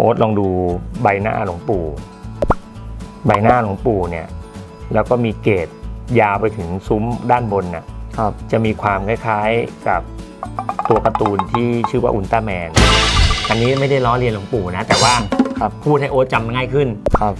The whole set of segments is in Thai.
อ๊ตลองดูใบหน้าหลวงปู่ ใบหน้าหลวงปู่เนี่ย แล้วก็มีเกรดยาวไปถึงซุ้มด้านบนน่ะครับจะมีความคล้ายๆกับตัวการ์ตูนที่ชื่อว่าอุลตร้าแมน อันนี้ไม่ได้ล้อเลียนหลวงปู่นะ แต่ว่าครับพูดให้โอ๊ตจำง่ายขึ้น ครับ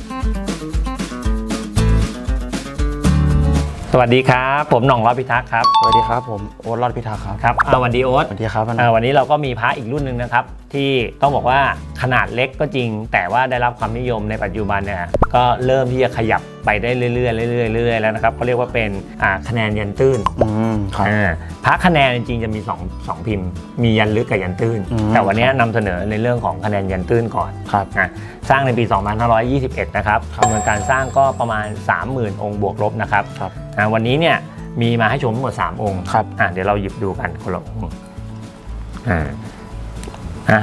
สวัสดีครับ ผมหน่องรอดพิทักษ์ครับสวัสดีครับผมโอ๊ตรอดพิทักษ์ครับครับอ่าสวัสดีโอ๊ตสวัสดีครับอ่าวันนี้เราก็มีพระอีกรุ่นหนึ่งนะครับ ที่ต้องบอกว่าขนาดเล็กก็จริง แต่ว่าได้รับความนิยมในปัจจุบันเนี่ยก็เริ่มที่จะขยับไปได้เรื่อยๆเรื่อยๆเรื่อยๆแล้วนะครับเขาเรียกว่าเป็นอ่าคะแนนยันตื้นอืมครับอ่าพระคะแนนจริงๆจะมี2งพิมพ์ มียันลึกกับยันตื้น อืม แต่วันนี้นำเสนอในเรื่องของคะแนนยันตื้นก่อน ครับ นะสร้างในปี 2521 นะครับจำนวนการสร้างก็ประมาณ 30,000 องค์บวกลบนะครับ ครับ อ่าวันนี้เนี่ยมีมาให้ชมทั้งหมด 3 องค์ครับ อะเดี๋ยวเราหยิบดูกันคนละองค์อ่าอะ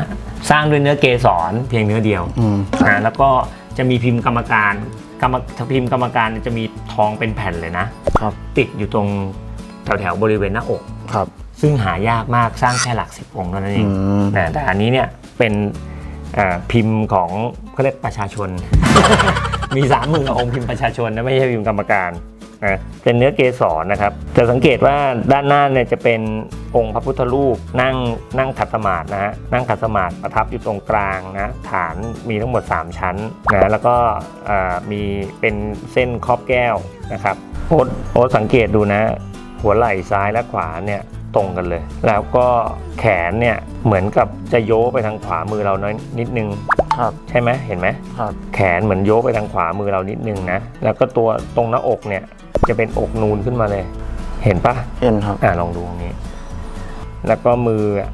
สร้างด้วยเนื้อเกสรเพียงเนื้อเดียวอืมอ่าแล้วก็จะมีพิมพ์กรรมการกรรมพิมพ์กรรมการจะมีทองเป็นแผ่นเลยนะ ครับติดอยู่ตรงแถวแถวๆบริเวณหน้าอก ครับซึ่งหายากมากสร้างแค่หลักสิบองค์เท่านั้นเออืงมนะแต่อันนี้เนี่ยเป็นเอ่อพิมพ์ของเขาเรียกประชาชน มีสามหมื่นองค์พิมพ์ประชาชนนะไม่ใช่พิมพ์กรรมการ นะเป็นเนื้อเกสรนะครับจะสังเกตว่าด้านหน้าเนี่ยจะเป็นองค์พระพุทธรูปนั่งนั่งขัดสมาธินะฮะนั่งขัดสมาธิประทับอยู่ตรงกลางนะฐานมีทั้งหมด 3 ชั้นนะแล้วก็เอ่อมีเป็นเส้นครอบแก้วนะครับโอ๊ตโอ๊ตสังเกตดูนะ หัวไหล่ซ้ายและขวาเนี่ยตรงกันเลย แล้วก็แขนเนี่ยเหมือนกับจะโยกไปทางขวามือเราน้อยนิดนึงครับใช่ไหมเห็นไหมครับแขนเหมือนโยกไปทางขวามือเรานิดนึงนะแล้วก็ตัวตรงหน้าอกเนี่ย จะเป็นอกนูนขึ้นมาเลย เห็นปะเห็นครับ อ่าลองดูตรงนี้ แล้วก็มืออะ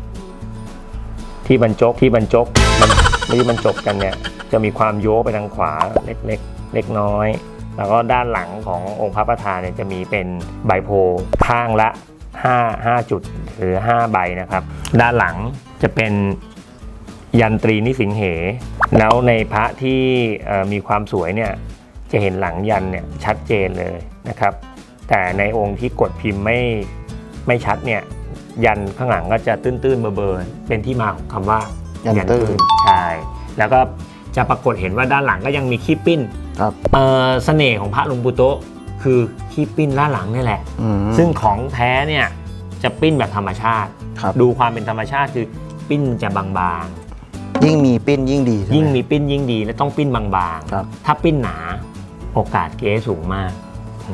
ที่บรรจบที่บรรจบมันที่บรรจบกันเนี่ย จะมีความโยกไปทางขวาเล็กเล็กเล็กน้อย แล้วก็ด้านหลังขององค์พระประธานเนี่ยจะมีเป็นใบโพธิ์ข้างละ 5 5 จุดหรือ 5 ใบนะครับ ด้านหลังจะเป็นยันตรีนิสิงเห แล้วในพระที่เอ่อมีความสวยเนี่ย จะเห็นหลังยันเนี่ยชัดเจนเลยนะครับ แต่ในองค์ที่กดพิมพ์ไม่ไม่ชัดเนี่ยยันข้างหลังก็จะตื้นๆเบอร์ๆเป็นที่มาของคำว่ายันตื้นใช่แล้วก็จะปรากฏเห็นว่าด้านหลังก็ยังมีขี้ปิ้นครับเออเสน่ห์ของพระหลวงปู่โตะคือขี้ปิ้นด้านหลังนี่แหละอืมซึ่งของแท้เนี่ยจะปิ้นแบบธรรมชาติครับดูความเป็นธรรมชาติคือปิ้นจะบางยิ่งมีปิ้นยิ่งดีใช่ไหๆยิ่งมีปิ้นยิ่งดีและต้องปิ้นบางครับๆถ้าปิ้นหนา โอกาสเก๊สูงมาก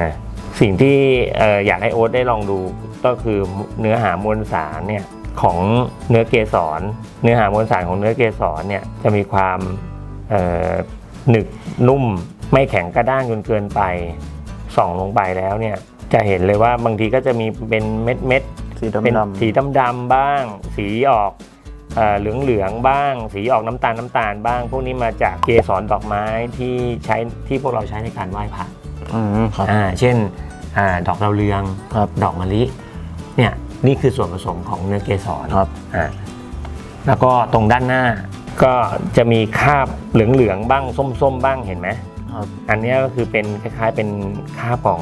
นะสิ่งที่เอ่ออยากให้โอ๊ตได้ลองดูก็คือเนื้อหามวลสารเนี่ยของเนื้อเกสร เนื้อหามวลสารของเนื้อเกสรเนี่ยจะมีความเอ่อหนึบนุ่ม ไม่แข็งกระด้างจนเกินไปส่องลงไปแล้วเนี่ยจะเห็นเลยว่าบางทีก็จะมีเป็นเม็ดเม็ดๆสีเป็นดำๆสีดำๆบ้าง สีออก เหลืองเหลืองๆบ้าง สีออกน้ำตาลน้ำตาลบ้าง พวกนี้มาจากเกสรดอกไม้ที่ใช้ที่พวกเราใช้ในการไหว้พระอืมครับอ่าเช่นอาดอกดาวเรืองครับดอกมะลิเนี่ยนี่คือส่วนผสมของเนื้อเกสรครับอ่าแล้วก็ตรงด้านหน้าก็จะมีคราบเหลืองๆบ้างส้มๆบ้างเห็นไหมครับอันเนี้ยก็คือเป็นคล้ายๆเป็นคราบของ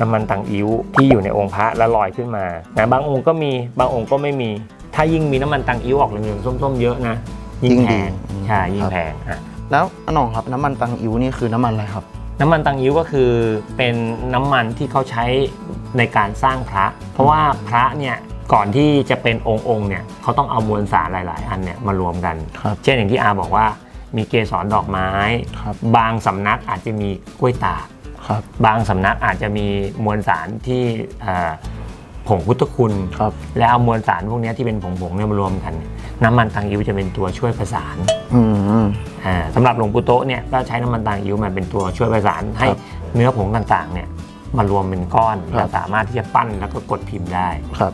น้ำมันตังอิ้วที่อยู่ในองค์พระแล้วลอยขึ้นมานะบางองค์ก็มีบางองค์ก็ไม่มี ถ้ายิ่งมีน้ำมันตังอิ้วออกเหลืองๆส้มๆเยอะนะยิ่ยิ่งงแพดีงอืมใช่ยิ่คงรับ แพงอะแล้วอนนองครับน้ำมันตังอิ๋วนี่คือน้ำมันอะไรครับ น้ำมันตังอิ้วก็คือเป็นน้ำมันที่เขาใช้ในการสร้างพระ เพราะว่าพระเนี่ยก่อนที่จะเป็นองค์องค์เนี่ยเขาต้องเอามวลสารหลาย ๆ อันเนี่ยมารวมกัน ครับเช่นอย่างที่อาบอกว่ามีเกสรดอกไม้ ครับบางสำนักอาจจะมีกล้วยตาก ครับ บางสำนักอาจจะมีมวลสารที่เอ่อ ผงพุทธคุณ ครับ แล้วเอามวลสารพวกเนี้ยที่เป็นผงๆเนี่ยมารวมกัน น้ำมันตังอิ้วจะเป็นตัวช่วยประสาน อืม อ่าสำหรับหลวงปู่โตะเนี่ยก็ใช้น้ำมันตังอิ้วมาเป็นตัวช่วยประสานให้ครับเนื้อผงต่างๆเนี่ยมารวมเป็นก้อนครัแล้วบสามารถที่จะปั้นแล้วก็กดพิมพ์ได้ ครับ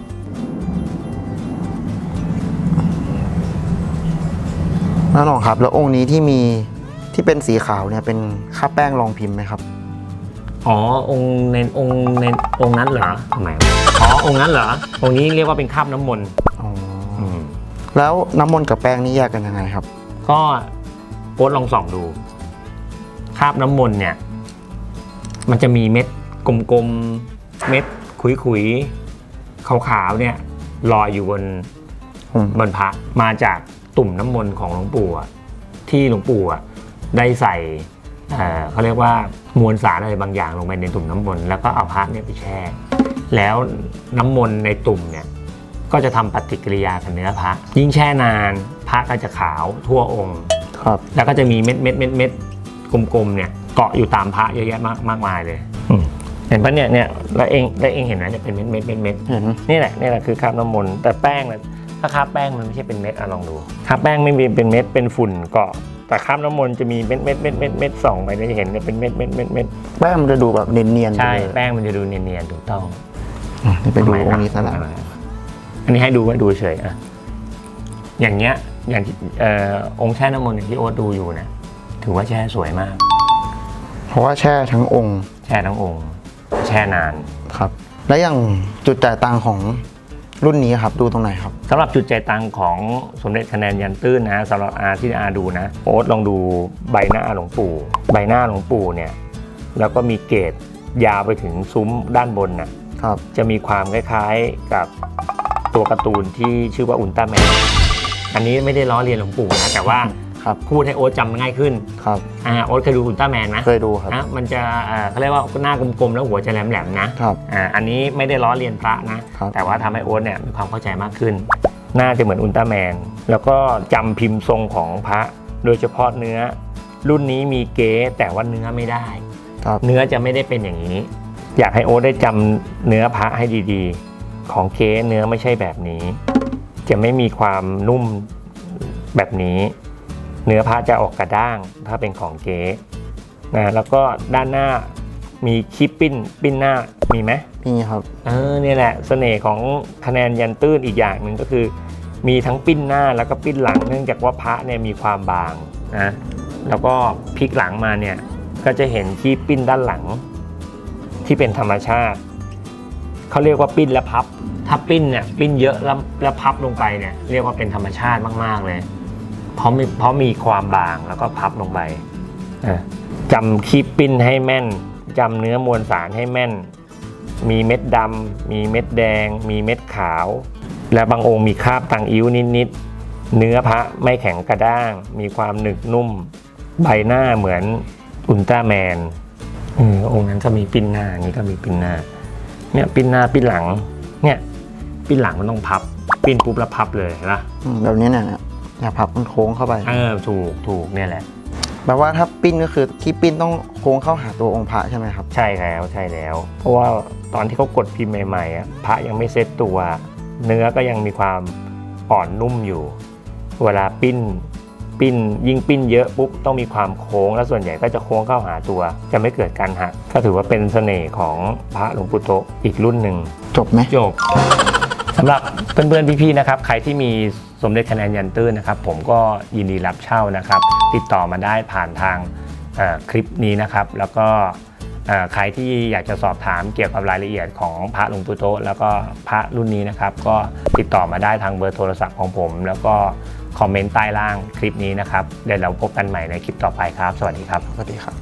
น้านองครับ แล้วองค์นี้ที่มีที่เป็นสีขาวเนี่ยเป็นค่าแป้งรองพิมพ์ไหมครับ อ๋อองค์ในองค์ในองค์นั้นเหรอทำไมวะ อ๋อองค์นั้นเหรอองค์นี้เรียกว่าเป็นคราบน้ำมนต์อ๋อออืมแล้วน้ำมนต์กับแป้งนี่แยกกันยังไงครับ ก็โอ๊ตลองส่องดูคราบน้ำมนต์เนี่ย มันจะมีเม็ดกลมๆเม็ดขุยๆขาวๆเนี่ยลอยอยู่บนอืม บนพระมาจากตุ่มน้ำมนต์ของหลวงปู่อะที่หลวงปู่อะได้ใส่เอ่อเขาเรียกว่ามวลสารอะไรบางอย่างลงไปในตุ่มน้ำมนต์แล้วก็เอาพระเนี่ยไปแช่ แล้วน้ำมนต์ในตุ่มเนี่ยก็จะทำปฏิกิริยากับเนื้อพระ ยิ่งแช่นานพระก็จะขาวทั่วองค์ ครับ แล้วก็จะมีเม็ดเม็ดเม็ดเม็ดกลมๆเนี่ยเกาะอยู่ตามพระเยอะแยะมากมากมายเลยอืมเห็นปะเนี่ยเนี่ยแล้วเองแล้วเองเห็นไหมเนี่ยเป็นเม็ดเม็ดเม็ดเม็ดเห็นนี่แหละนี่แหละคือคราบน้ำมนต์แต่แป้งเนี่ยถ้าคราบแป้งมันไม่ใช่เป็นเม็ดอะลองดูคราบแป้งไม่มีเป็นเม็ดเป็นฝุ่นเกาะ แต่คราบน้ำมนต์จะมีเม็ดเม็ดเม็ดเม็ดเม็ดส่องไปเนี่ยจะเห็นเนี่ยเป็นเม็ดเม็ดเม็ดเม็ดแป้งมันจะดูแบบเนียนๆใช่ไปเลยแป้งมันจะดูเนียนๆถูกต้องอืมนี่ไปดูองค์นี้ซะแล้วอันนี้ให้ดูไว้ดูเฉยอะอย่างเงี้ยอย่างที่เอ่อองค์แช่น้ำมนต์อย่างที่โอ๊ตดูอยู่นะถือว่าแช่สวยมาก เพราะว่าแช่ทั้งองค์ แช่ทั้งองค์ แช่นานครับ และอย่างจุดจ่ายตังค์ของ รุ่นนี้ครับดูตรงไหนครับ สำหรับจุดใจตังของสมเด็จคะแนนยันตื้นนะสำหรับอาที่อาดูนะ โอ๊ตลองดูใบหน้าหลวงปู่ ใบหน้าหลวงปู่เนี่ย แล้วก็มีเกตยาวไปถึงซุ้มด้านบนน่ะ ครับ จะมีความคล้ายๆกับตัวการ์ตูนที่ชื่อว่าอุลตร้าแมน อันนี้ไม่ได้ล้อเลียนหลวงปู่นะ แต่ว่า ครับ พูดให้โอ๊ตจำง่ายขึ้นครับอ่าโอ๊ตเคยดูอุลตร้าแมนไหมเคยดูครับนะมันจะเอ่อเขาเรียกว่าหน้ากลมๆแล้วหัวจะแหลมๆนะครับ อ่าอันนี้ไม่ได้ล้อเลียนพระนะ ครับ แต่ว่าทำให้โอ๊ตเนี่ยมีความเข้าใจมากขึ้นน่าจะเหมือนอุลตร้าแมน แล้วก็จำพิมพ์ทรงของพระ โดยเฉพาะเนื้อ รุ่นนี้มีเก๊แต่ว่าเนื้อไม่ได้ ครับเนื้อจะไม่ได้เป็นอย่างนี้ อยากให้โอ๊ตได้จำเนื้อพระให้ดีๆ ของเก๊เนื้อไม่ใช่แบบนี้ จะไม่มีความนุ่มแบบนี้ เนื้อพระจะออกกระด้าง ถ้าเป็นของเก๊นะแล้วก็ด้านหน้ามีคิปปิ้นปิ้นหน้ามีไหมนี่ครับเออเนี่ยแหละเสน่ห์ของคะแนนยันตื้นอีกอย่างหนึ่งก็คือ มีทั้งปิ้นหน้าแล้วก็ปิ้นหลังเนื่องจากว่าพระเนี่ยมีความบางนะแล้วก็พลิกหลังมาเนี่ยก็จะเห็นที่ปิ้นด้านหลัง ที่เป็นธรรมชาติเขาเรียกว่าปิ้นและพับ ถ้าปิ้นเนี่ยปิ้นเยอะแล้วแล้วพับลงไปเนี่ยเรียกว่าเป็นธรรมชาติมากๆเลย เพราะมีเพราะมีความบางแล้วก็พับลงไปจำคีบปิ้นให้แม่นจำเนื้อมวลสารให้แม่น มีเม็ดดำมีเม็ดแดง มีเม็ดขาว และบางองค์มีคราบตังอิ้วนิดๆเนื้อพระไม่แข็งกระด้าง มีความหนึกนุ่ม ใบหน้าเหมือนอุลตร้าแมนออองค์นั้นก็มีปิ้นหน้านี้ก็มีปิ้นหน้า เนี่ยปิ้นหน้าปิ้นหลัง เนี่ย ปิ้นหลังมันต้องพับ ปิ้นปุ๊บแล้วพับเลยนะอืมแบบนี้นี่ย อย่าพับมันโค้งเข้าไป เออถูกถูกเนี่ยแหละ แปลว่าถ้าปิ้นก็คือที่ปิ้นต้องโค้งเข้าหาตัวองค์พระใช่ไหมครับ ใช่แล้วใช่แล้ว เพราะว่าตอนที่เขากดพิมพ์ใหม่ๆอะพระยังไม่เซ็ตตัว เนื้อก็ยังมีความอ่อนนุ่มอยู่ เวลาปิ้นปิ้นยิ่งปิ้นเยอะปุ๊บต้องมีความโค้ง แล้วส่วนใหญ่ก็จะโค้งเข้าหาตัว จะไม่เกิดการหักก็ถือว่าเป็นเสน่ห์ของพระหลวงปู่โตะอีกรุ่นหนึ่งจบไหมจบสำหรับเพื่อนๆพี่ๆนะครับ ใครที่มี สมเด็จคะแนนยันตื้นนะครับ ผมก็ยินดีรับเช่านะครับ ติดต่อมาได้ผ่านทางคลิปนี้นะครับ แล้วก็ใครที่อยากจะสอบถามเกี่ยวกับรายละเอียดของพระหลวงปู่โตแล้วก็พระรุ่นนี้นะครับ ก็ติดต่อมาได้ทางเบอร์โทรศัพท์ของผม แล้วก็คอมเมนต์ใต้ล่างคลิปนี้นะครับเดี๋ยวเราพบกันใหม่ในคลิปต่อไปครับ สวัสดีครับสวัสดีครับ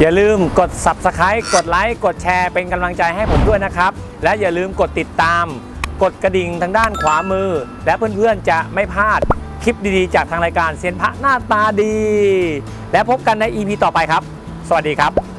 อย่าลืมกด Subscribe กดไลค์กดแชร์เป็นกำลังใจให้ผมด้วยนะครับ และอย่าลืมกดติดตาม กดกระดิ่งทางด้านขวามือ และเพื่อนๆจะไม่พลาดคลิปดีๆ จากทางรายการเซียนพระหน้าตาดี และพบกันใน EP ต่อไปครับ สวัสดีครับ